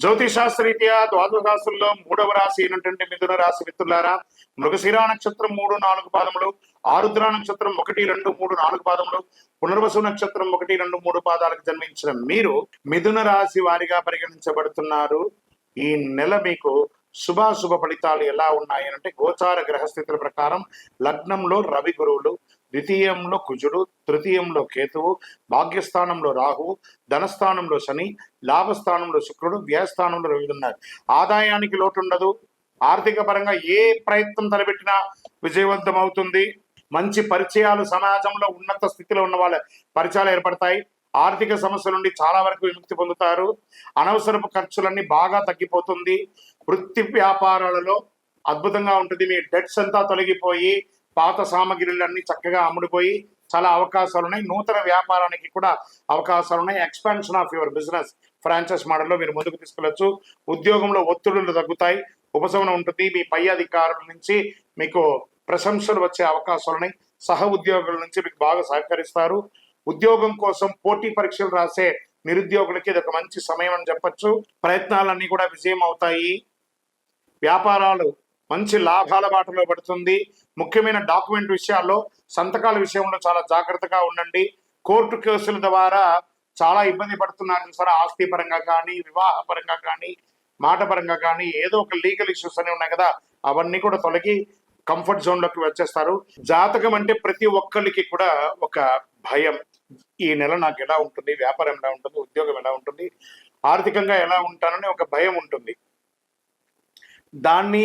రీత్యా ద్వాదశ రాశుల్లో మూడవ రాశి అయినటువంటి మిథున రాశి మిత్రులారా మృగశిరా నక్షత్రం మూడు నాలుగు పాదములు ఆరుద్ర నక్షత్రం ఒకటి రెండు మూడు నాలుగు పాదములు పునర్వసు నక్షత్రం ఒకటి రెండు మూడు పాదాలకు జన్మించిన మీరు మిథున రాశి వారిగా పరిగణించబడుతున్నారు. ఈ నెల మీకు శుభాశుభ ఫలితాలు ఎలా ఉన్నాయి అంటే గోచార గ్రహస్థితుల ప్రకారం లగ్నంలో రవి గురువులు ద్వితీయంలో కుజుడు తృతీయంలో కేతువు భాగ్యస్థానంలో రాహువు ధనస్థానంలో శని లాభస్థానంలో శుక్రుడు వ్యయస్థానంలో రవి ఉన్నారు. ఆదాయానికి లోటు ఉండదు ఆర్థిక పరంగా ఏ ప్రయత్నం తలపెట్టినా విజయవంతం అవుతుంది. మంచి పరిచయాలు సమాజంలో ఉన్నత స్థితిలో ఉన్న వాళ్ళ పరిచయాలు ఏర్పడతాయి. ఆర్థిక సమస్యల నుండి చాలా వరకు విముక్తి పొందుతారు. అనవసరపు ఖర్చులన్నీ బాగా తగ్గిపోతుంది. వృత్తి వ్యాపారాలలో అద్భుతంగా ఉంటుంది. మీ డెట్స్ అంతా తొలగిపోయి పాత సామగ్రిలన్నీ చక్కగా అమ్ముడిపోయి చాలా అవకాశాలు ఉన్నాయి నూతన వ్యాపారానికి కూడా అవకాశాలు ఉన్నాయి expansion of your business franchise మోడల్లో మీరు ముందుకు తీసుకెళ్ళొచ్చు ఉద్యోగంలో ఒత్తిడులు తగ్గుతాయి. ఉపశమనం ఉంటుంది. మీ పై అధికారుల నుంచి మీకు ప్రశంసలు వచ్చే అవకాశాలు ఉన్నాయి సహ ఉద్యోగుల నుంచి మీకు బాగా సహకరిస్తారు. ఉద్యోగం కోసం పోటీ పరీక్షలు రాసే నిరుద్యోగులకి ఇది ఒక మంచి సమయం అని చెప్పచ్చు. ప్రయత్నాలన్నీ కూడా విజయం అవుతాయి. వ్యాపారాలు మంచి లాభాల బాటలో పడుతుంది. ముఖ్యమైన డాక్యుమెంట్ విషయాల్లో సంతకాల విషయంలో చాలా జాగ్రత్తగా ఉండండి. కోర్టు కేసుల ద్వారా చాలా ఇబ్బంది పడుతున్నారు చూసారా ఆస్తి పరంగా కానీ వివాహ పరంగా కానీ మాట పరంగా కానీ ఏదో ఒక లీగల్ ఇష్యూస్ అని ఉన్నాయి కదా అవన్నీ కూడా తొలగి కంఫర్ట్ జోన్లోకి వచ్చేస్తారు. జాతకం అంటే ప్రతి ఒక్కరికి కూడా ఒక భయం. ఈ నెల నాకు ఎలా ఉంటుంది వ్యాపారం ఎలా ఉంటుంది ఉద్యోగం ఎలా ఉంటుంది ఆర్థికంగా ఎలా ఉంటానని ఒక భయం ఉంటుంది. దాన్ని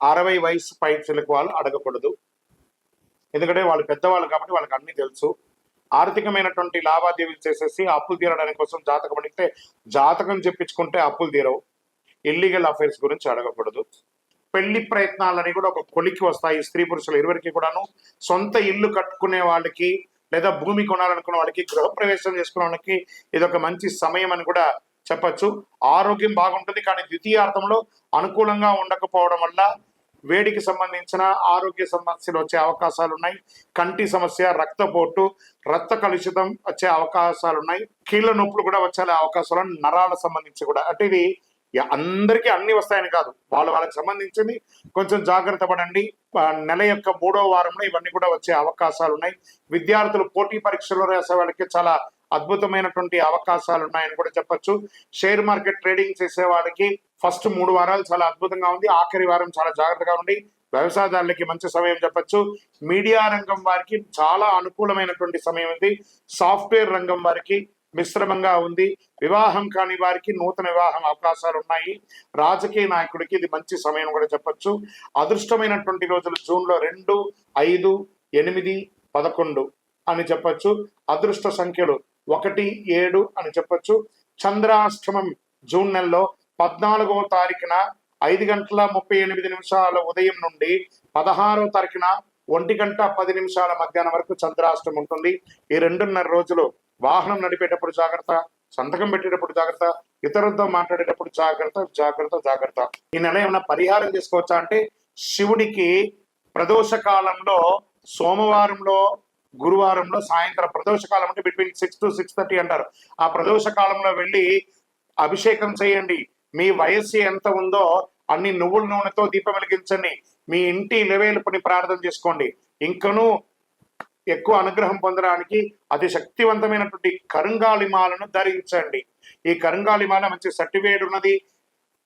అరవై వయసు పైచలకు వాళ్ళు అడగకూడదు. ఎందుకంటే వాళ్ళు పెద్దవాళ్ళు కాబట్టి వాళ్ళకి అన్ని తెలుసు. ఆర్థికమైనటువంటి లావాదేవీలు చేసేసి అప్పులు తీరడానికి కోసం జాతకం అడిగితే జాతకం చెప్పించుకుంటే అప్పులు తీరవు. ఇల్లీగల్ అఫైర్స్ గురించి అడగకూడదు. పెళ్ళి ప్రయత్నాలని కూడా ఒక కొలికి వస్తాయి స్త్రీ పురుషులు ఇరువురికి కూడాను. సొంత ఇల్లు కట్టుకునే వాళ్ళకి లేదా భూమి కొనాలనుకున్న వాళ్ళకి గృహప్రవేశం చేసుకునే వాళ్ళకి ఇది ఒక మంచి సమయం అని కూడా చెప్పచ్చు. ఆరోగ్యం బాగుంటుంది కానీ ద్వితీయార్థంలో అనుకూలంగా ఉండకపోవడం వల్ల వేడికి సంబంధించిన ఆరోగ్య సమస్యలు వచ్చే అవకాశాలు ఉన్నాయి కంటి సమస్య రక్తపోటు రక్త కలుషితం వచ్చే అవకాశాలు ఉన్నాయి కీళ్ళ నొప్పులు కూడా వచ్చే అవకాశాలు నరాల సంబంధించి కూడా. అంటే ఇది అందరికీ అన్ని వస్తాయని కాదు. వాళ్ళ వాళ్ళకి సంబంధించింది కొంచెం జాగ్రత్త పడండి. నెల యొక్క మూడో వారంలో ఇవన్నీ కూడా వచ్చే అవకాశాలు ఉన్నాయి విద్యార్థులు పోటీ పరీక్షలు రాసే వాళ్ళకి చాలా అద్భుతమైనటువంటి అవకాశాలు ఉన్నాయని కూడా చెప్పొచ్చు. షేర్ మార్కెట్ ట్రేడింగ్ చేసే వాళ్ళకి ఫస్ట్ మూడు వారాలు చాలా అద్భుతంగా ఉంది. ఆఖరి వారం చాలా జాగ్రత్తగా ఉండి వ్యవసాయదారులకి మంచి సమయం చెప్పచ్చు. మీడియా రంగం వారికి చాలా అనుకూలమైనటువంటి సమయం ఉంది. సాఫ్ట్వేర్ రంగం వారికి మిశ్రమంగా ఉంది. వివాహం కాని వారికి నూతన వివాహం అవకాశాలు ఉన్నాయి రాజకీయ నాయకుడికి ఇది మంచి సమయం కూడా చెప్పొచ్చు. అదృష్టమైనటువంటి రోజులు జూన్లో రెండు ఐదు ఎనిమిది పదకొండు అని చెప్పొచ్చు. అదృష్ట సంఖ్యలు ఒకటి ఏడు అని చెప్పొచ్చు. చంద్రాష్టమం జూన్ నెలలో పద్నాలుగవ తారీఖున ఐదు గంటల ముప్పై ఎనిమిది నిమిషాల ఉదయం నుండి పదహారవ తారీఖున ఒంటి గంట పది నిమిషాల మధ్యాహ్నం వరకు చంద్రాష్టమం ఉంటుంది. ఈ రెండున్నర రోజులు వాహనం నడిపేటప్పుడు జాగ్రత్త సంతకం పెట్టేటప్పుడు జాగ్రత్త ఇతరులతో మాట్లాడేటప్పుడు జాగ్రత్త జాగ్రత్త జాగ్రత్త. ఈ నెల ఏమైనా పరిహారం చేసుకోవచ్చా అంటే శివుడికి ప్రదోష కాలంలో సోమవారంలో గురువారంలో సాయంత్రం ప్రదోష కాలం అంటే between six to six thirty అంటారు. ఆ ప్రదోష కాలంలో వెళ్ళి అభిషేకం చేయండి. మీ వయస్సు ఎంత ఉందో అన్ని నువ్వుల నూనెతో దీపం వెలిగించండి. మీ ఇంటి నివేలుపుని ప్రార్థన చేసుకోండి. ఇంకనూ ఎక్కువ అనుగ్రహం పొందడానికి అతి శక్తివంతమైనటువంటి కరుంగాలిమాలను ధరించండి. ఈ కరుంగాలిమాల మంచి సర్టిఫికేట్ ఉన్నది.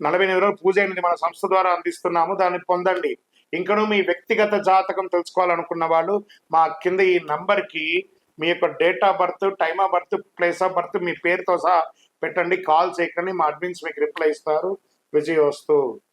నలభై ఎనిమిది రోజులు పూజ అయినది మన సంస్థ ద్వారా అందిస్తున్నాము. దాన్ని పొందండి. ఇంకనూ మీ వ్యక్తిగత జాతకం తెలుసుకోవాలనుకున్న వాళ్ళు మా కింద ఈ నంబర్కి మీ యొక్క date of birth time of birth place of birth మీ పేరుతో సహా పెట్టండి. కాల్ చేయకండి. మా అడ్మిన్స్ మీకు రిప్లై ఇస్తారు. విజయ్ వస్తూ